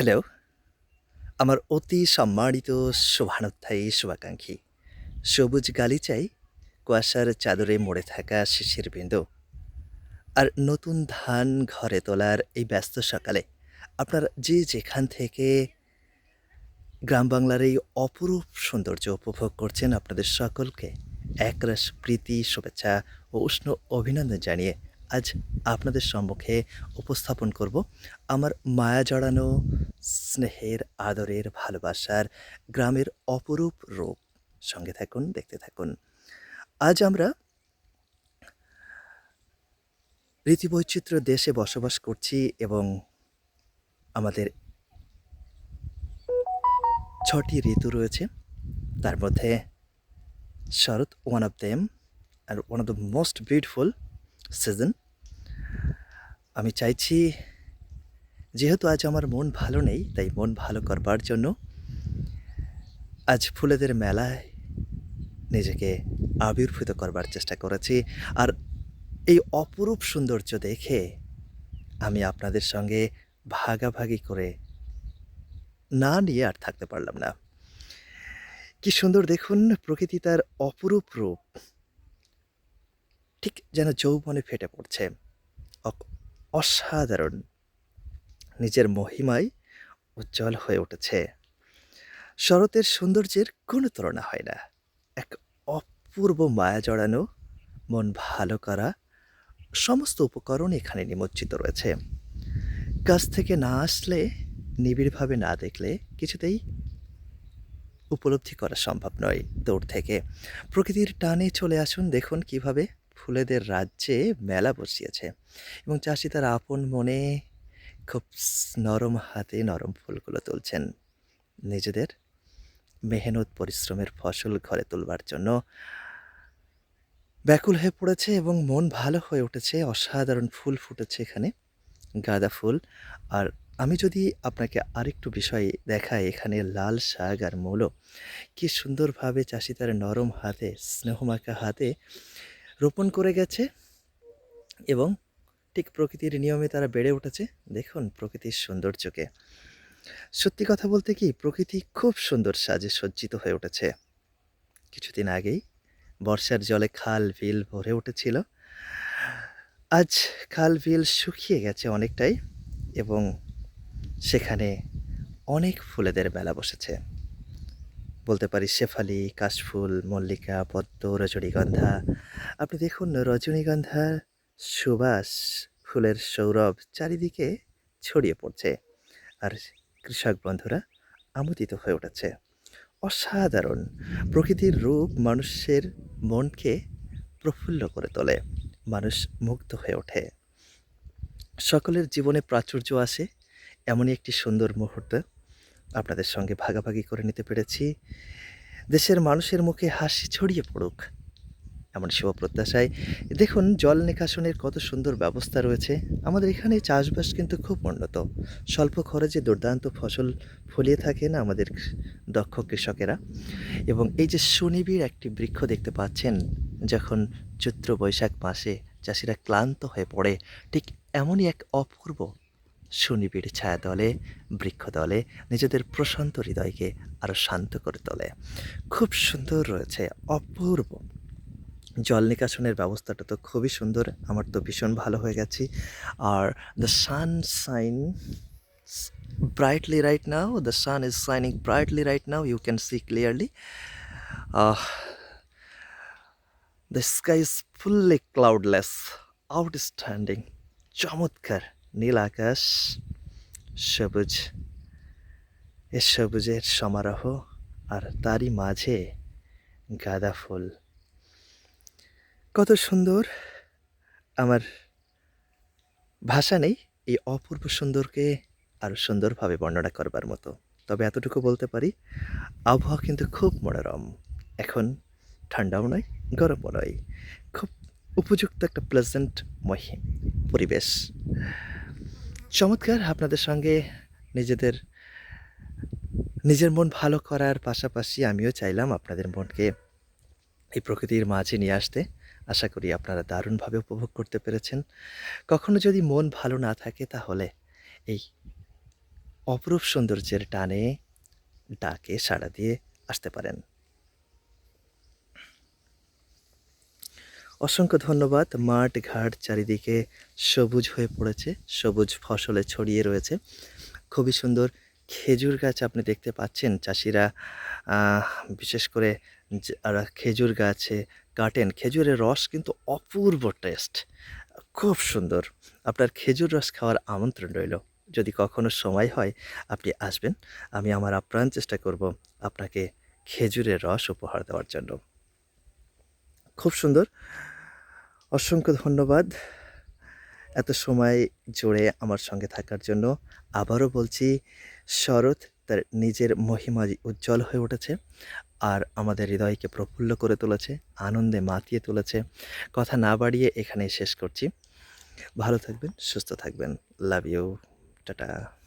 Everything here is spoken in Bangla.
হ্যালো, আমার অতি সম্মানিত শুভানুধ্যায়ী শুভাকাঙ্ক্ষী। সবুজ গালিচায় কুয়াশার চাদরে মুড়ে থাকা শিশির বিন্দু। আর নতুন ধান ঘরে তোলার এই ব্যস্ত সকালে আপনার যে যেখান থেকে গ্রাম বাংলার এই অপরূপ সৌন্দর্য উপভোগ করছেন আপনাদের সকলকে একরাশ প্রীতি, শুভেচ্ছা ও উষ্ণ অভিনন্দন জানিয়ে আজ আপনাদের সম্মুখে উপস্থাপন করব আমার মায়া জড়ানো স্নেহের, আদরের, ভালোবাসার গ্রামের অপরূপ রূপ। সঙ্গে থাকুন, দেখতে থাকুন। আজ আমরা ঋতুবৈচিত্র্য দেশে বসবাস করছি এবং আমাদের ছটি ঋতু রয়েছে। তার মধ্যে শরৎ one of them and one of the most beautiful season. আমি চাইছি যেহেতু আজ আমার মন ভালো নেই, তাই মন ভালো করবার জন্য আজ ফুলেদের মেলায় নিজেকে আবির্ভূত করবার চেষ্টা করেছি। আর এই অপরূপ সৌন্দর্য দেখে আমি আপনাদের সঙ্গে ভাগাভাগি করে না নিয়ে আর থাকতে পারলাম না। কি সুন্দর দেখুন প্রকৃতি তার অপরূপ রূপ। ঠিক যেন যৌবনে ফেটে পড়ছে। অসাধারণ। নিজের মহিমায় উজ্জ্বল হয়ে উঠেছে। শরতের সৌন্দর্যের কোনো তুলনা হয় না। এক অপূর্ব মায়া জড়ানো, মন ভালো করা সমস্ত উপকরণ এখানে নিমজ্জিত রয়েছে। কাছ থেকে না আসলে, নিবিড়ভাবে না দেখলে কিছুতেই উপলব্ধি করা সম্ভব নয় দূর থেকে। প্রকৃতির টানে চলে আসুন দেখুন কীভাবে ফুলেদের রাজ্যে মেলা বসিয়েছে এবং চাষি তার আপন মনে খুব নরম হাতে নরম ফুলগুলো তুলছেন। নিজেদের মেহনত পরিশ্রমের ফসল ঘরে তুলবার জন্য ব্যাকুল হয়ে পড়েছে এবং মন ভালো হয়ে উঠেছে। অসাধারণ ফুল ফুটেছে এখানে। গাঁদা ফুল। আর আমি যদি আপনাকে আরেকটু বিষয় দেখাই এখানে লাল শাক আর মূলো কি সুন্দরভাবে চাষি তার নরম হাতে, স্নেহমাখা হাতে রোপণ করে গেছে এবং ঠিক প্রকৃতির নিয়মে তারা বেড়ে উঠেছে। দেখুন প্রকৃতির সৌন্দর্যকে। সত্যি কথা বলতে কি প্রকৃতি খুব সুন্দর সাজে সজ্জিত হয়ে উঠেছে। কিছুদিন আগেই বর্ষার জলে খাল, বিল ভরে উঠেছিল। আজ খাল, বিল শুকিয়ে গেছে অনেকটাই এবং সেখানে অনেক ফুলেদের বেলা বসেছে। বলতে পারি শেফালি, কাশফুল, মল্লিকা, পদ্ম, রজনীগন্ধা। আপনি দেখুন রজনীগন্ধার সুবাস, ফুলের সৌরভ চারিদিকে ছড়িয়ে পড়ছে। আর কৃষক বন্ধুরা আমোদিত হয়ে উঠেছে। অসাধারণ! প্রকৃতির রূপ মানুষের মনকে প্রফুল্ল করে তোলে। মানুষ মুগ্ধ হয়ে ওঠে। সকলের জীবনে প্রাচুর্য আসে এমনই একটি সুন্দর মুহূর্ত আপনাদের সঙ্গে ভাগাভাগি করে নিতে পেরেছি। দেশের মানুষের মুখে হাসি ছড়িয়ে পড়ুক এমন শুভ প্রত্যাশায়। দেখুন জল নিকাশনের কত সুন্দর ব্যবস্থা রয়েছে। আমাদের এখানে চাষবাস কিন্তু খুব উন্নত। স্বল্প খরচে দুর্দান্ত ফসল ফলিয়ে থাকেন আমাদের দক্ষ কৃষকেরা এবং এই যে সুনিবিড় একটি বৃক্ষ দেখতে পাচ্ছেন যখন চৈত্র, বৈশাখ মাসে চাষিরা ক্লান্ত হয়ে পড়ে ঠিক এমনই এক অপূর্ব সুনিবিড় ছায়া দলে বৃক্ষ দলে নিজেদের প্রশান্ত হৃদয়কে আরও শান্ত করে তোলে। খুব সুন্দর রয়েছে, অপূর্ব। জল নিকাশনের ব্যবস্থাটা তো খুবই সুন্দর, আমার তো ভীষণ ভালো হয়ে গেছি। আর the sun shine brightly right now the sun is shining brightly right now you can see clearly the sky is fully cloudless outstanding চমৎকার। নীল আকাশ, সবুজ। এ সবুজের সমারোহ আর তারই মাঝে গাঁদা ফুল। কত সুন্দর! আমার ভাষা নেই এই অপূর্ব সুন্দরকে আরও সুন্দরভাবে বর্ণনা করবার মতো। তবে এতটুকু বলতে পারি আবহাওয়া কিন্তু খুব মনোরম। এখন ঠান্ডাও নয়, গরমও নয়। খুব উপযুক্ত একটা প্লেজেন্ট মহি পরিবেশ। চমৎকার! আপনাদের সঙ্গে নিজেদের, নিজের মন ভালো করার পাশাপাশি আমিও চাইলাম আপনাদের মনকে এই প্রকৃতির মাঝে নিয়ে আসতে। আশা করি আপনারা দারুণভাবে উপভোগ করতে পেরেছেন। কখনো যদি মন ভালো না থাকে তাহলে এই অপরূপ সৌন্দর্যের টানে ডাকে সাড়া দিয়ে আসতে পারেন অসংখ্য ধন্যবাদ। মাঠ, ঘাট চারিদিকে সবুজ হয়ে পড়েছে, সবুজ ফসলে ছড়িয়ে রয়েছে। খুবই সুন্দর খেজুর গাছ আপনি দেখতে পাচ্ছেন। চাষিরা বিশেষ করে যারা খেজুর গাছে কাটেন। খেজুরের রস কিন্তু অপূর্ব টেস্ট। খুব সুন্দর। আপনার খেজুর রস খাওয়ার আমন্ত্রণ রইল। যদি কখনো সময় হয়, আপনি আসবেন। আমি আমার আপ্রাণ চেষ্টা করব আপনাকে খেজুরের রস উপহার দেওয়ার জন্য। খুব সুন্দর। অসংখ্য ধন্যবাদ এত সময় জুড়ে আমার সঙ্গে থাকার জন্য। আবারও বলছি, শরৎ তার নিজের মহিমা উজ্জ্বল হয়ে উঠেছে আর আমাদের হৃদয়কে প্রফুল্ল করে তুলেছে, আনন্দে মাতিয়ে তুলেছে। কথা না বাড়িয়ে এখানেই শেষ করছি। ভালো থাকবেন, সুস্থ থাকবেন। Love you tata.